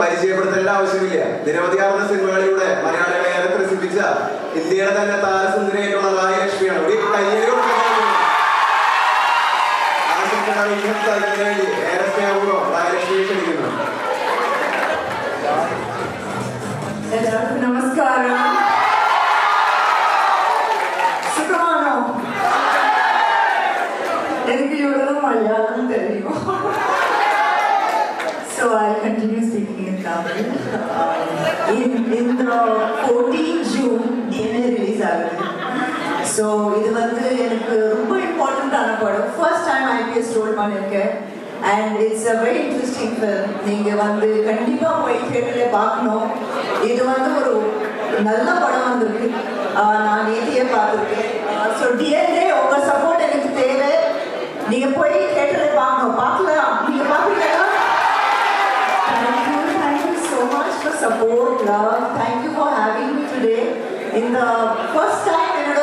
പരിചയപ്പെടുത്തേണ്ട ആവശ്യമില്ല. നിരവധി നിരവധിയാവുന്ന സിനിമകളിലൂടെ മലയാളികളെ ഏറെ ത്രസിപ്പിച്ച ഇന്ത്യയുടെ തന്നെ താരസുന്ദരിയായിട്ടുള്ള റായ ലക്ഷ്മിയാണ്. ഒരു നമസ്കാരം. സുഖമാണോ? എനിക്ക് ഇവിടെ Malayalam continue speaking in Tamil. Uh, in, in the 14 June, DNA release ஆகுது. ஸோ இது வந்து எனக்கு ரொம்ப இம்பார்ட்டண்ட்டான படம். ஃபர்ஸ்ட் டைம் ஐபிஎஸ் ரோல் பண்ணியிருக்கேன் and it's a very interesting film நீங்கள் வந்து கண்டிப்பாக போய் தேட்டரில் பார்க்கணும். இது வந்து ஒரு நல்ல படம் வந்திருக்கு. நான் நேத்தியே பார்த்துருக்கேன். ஸோ டிஎன்ஏ உங்கள் சப்போர்ட் எனக்கு தேவை. நீங்கள் போய் தேட்டரில் பார்க்கணும். பார்க்கலாம். நீங்கள் பார்க்குறீங்களா support, love. Thank you for having me today. In the first time என்னோட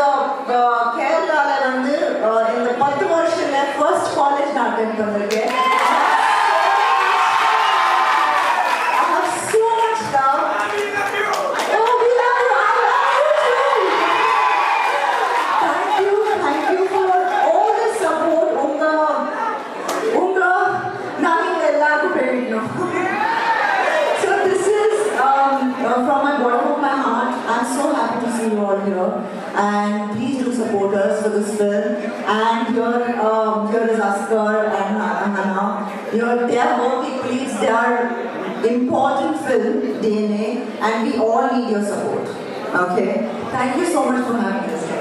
uh, கேரளால வந்து uh, இந்த பத்து வருஷத்துல first college நான் attend பண்ணிருக்கேன். From my bottom of my heart. I'm so happy to see you all here, and please do support us for this film. And here, um, here is Askar and Hannah. Here, they are both equals. They are important film DNA, and we all need your support. Okay. Thank you so much for having us.